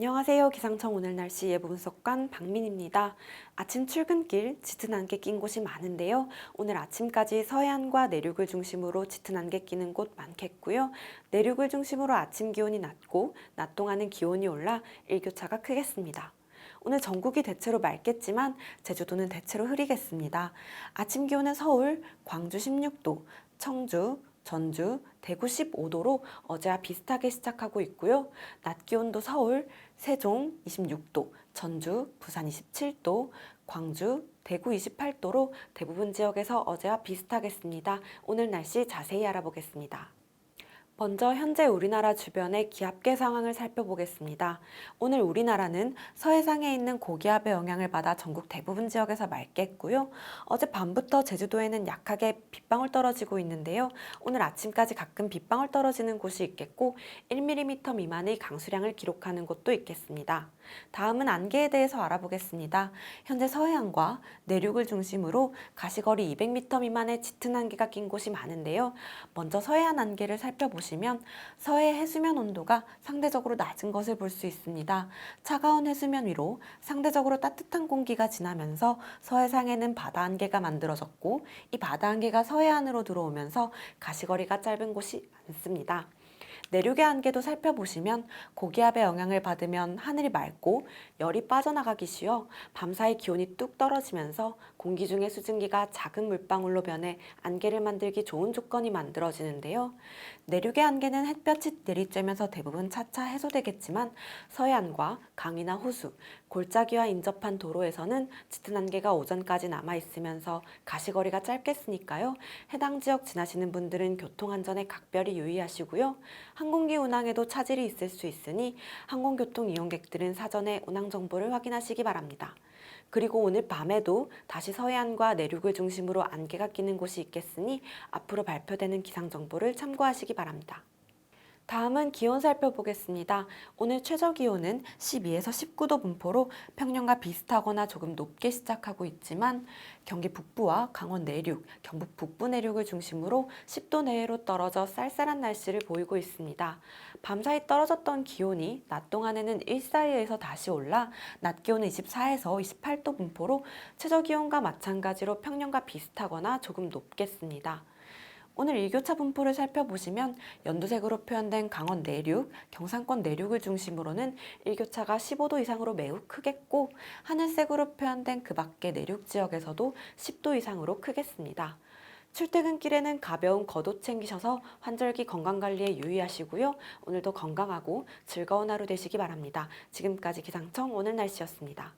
안녕하세요. 기상청 오늘 날씨 예보 분석관 박민입니다. 아침 출근길 짙은 안개 낀 곳이 많은데요. 오늘 아침까지 서해안과 내륙을 중심으로 짙은 안개 끼는 곳 많겠고요. 내륙을 중심으로 아침 기온이 낮고 낮 동안은 기온이 올라 일교차가 크겠습니다. 오늘 전국이 대체로 맑겠지만 제주도는 대체로 흐리겠습니다. 아침 기온은 서울, 광주 16도, 청주, 전주, 대구 15도로 어제와 비슷하게 시작하고 있고요. 낮 기온도 서울, 세종 26도, 전주, 부산 27도, 광주, 대구 28도로 대부분 지역에서 어제와 비슷하겠습니다. 오늘 날씨 자세히 알아보겠습니다. 먼저 현재 우리나라 주변의 기압계 상황을 살펴보겠습니다. 오늘 우리나라는 서해상에 있는 고기압의 영향을 받아 전국 대부분 지역에서 맑겠고요. 어제 밤부터 제주도에는 약하게 빗방울 떨어지고 있는데요. 오늘 아침까지 가끔 빗방울 떨어지는 곳이 있겠고 1mm 미만의 강수량을 기록하는 곳도 있겠습니다. 다음은 안개에 대해서 알아보겠습니다. 현재 서해안과 내륙을 중심으로 가시거리 200m 미만의 짙은 안개가 낀 곳이 많은데요. 먼저 서해안 안개를 살펴보시면 서해 해수면 온도가 상대적으로 낮은 것을 볼 수 있습니다. 차가운 해수면 위로 상대적으로 따뜻한 공기가 지나면서 서해상에는 바다 안개가 만들어졌고 이 바다 안개가 서해 안으로 들어오면서 가시거리가 짧은 곳이 많습니다. 내륙의 안개도 살펴보시면 고기압의 영향을 받으면 하늘이 맑고 열이 빠져나가기 쉬워 밤사이 기온이 뚝 떨어지면서 공기 중의 수증기가 작은 물방울로 변해 안개를 만들기 좋은 조건이 만들어지는데요. 내륙의 안개는 햇볕이 내리쬐면서 대부분 차차 해소되겠지만 서해안과 강이나 호수, 골짜기와 인접한 도로에서는 짙은 안개가 오전까지 남아 있으면서 가시거리가 짧겠으니까요. 해당 지역 지나시는 분들은 교통 안전에 각별히 유의하시고요. 항공기 운항에도 차질이 있을 수 있으니 항공교통 이용객들은 사전에 운항 정보를 확인하시기 바랍니다. 그리고 오늘 밤에도 다시 서해안과 내륙을 중심으로 안개가 끼는 곳이 있겠으니 앞으로 발표되는 기상 정보를 참고하시기 바랍니다. 다음은 기온 살펴보겠습니다. 오늘 최저 기온은 12에서 19도 분포로 평년과 비슷하거나 조금 높게 시작하고 있지만 경기 북부와 강원 내륙, 경북 북부 내륙을 중심으로 10도 내외로 떨어져 쌀쌀한 날씨를 보이고 있습니다. 밤사이 떨어졌던 기온이 낮 동안에는 1 사이에서 다시 올라 낮 기온은 24에서 28도 분포로 최저 기온과 마찬가지로 평년과 비슷하거나 조금 높겠습니다. 오늘 일교차 분포를 살펴보시면 연두색으로 표현된 강원 내륙, 경상권 내륙을 중심으로는 일교차가 15도 이상으로 매우 크겠고 하늘색으로 표현된 그 밖의 내륙 지역에서도 10도 이상으로 크겠습니다. 출퇴근길에는 가벼운 겉옷 챙기셔서 환절기 건강관리에 유의하시고요. 오늘도 건강하고 즐거운 하루 되시기 바랍니다. 지금까지 기상청 오늘 날씨였습니다.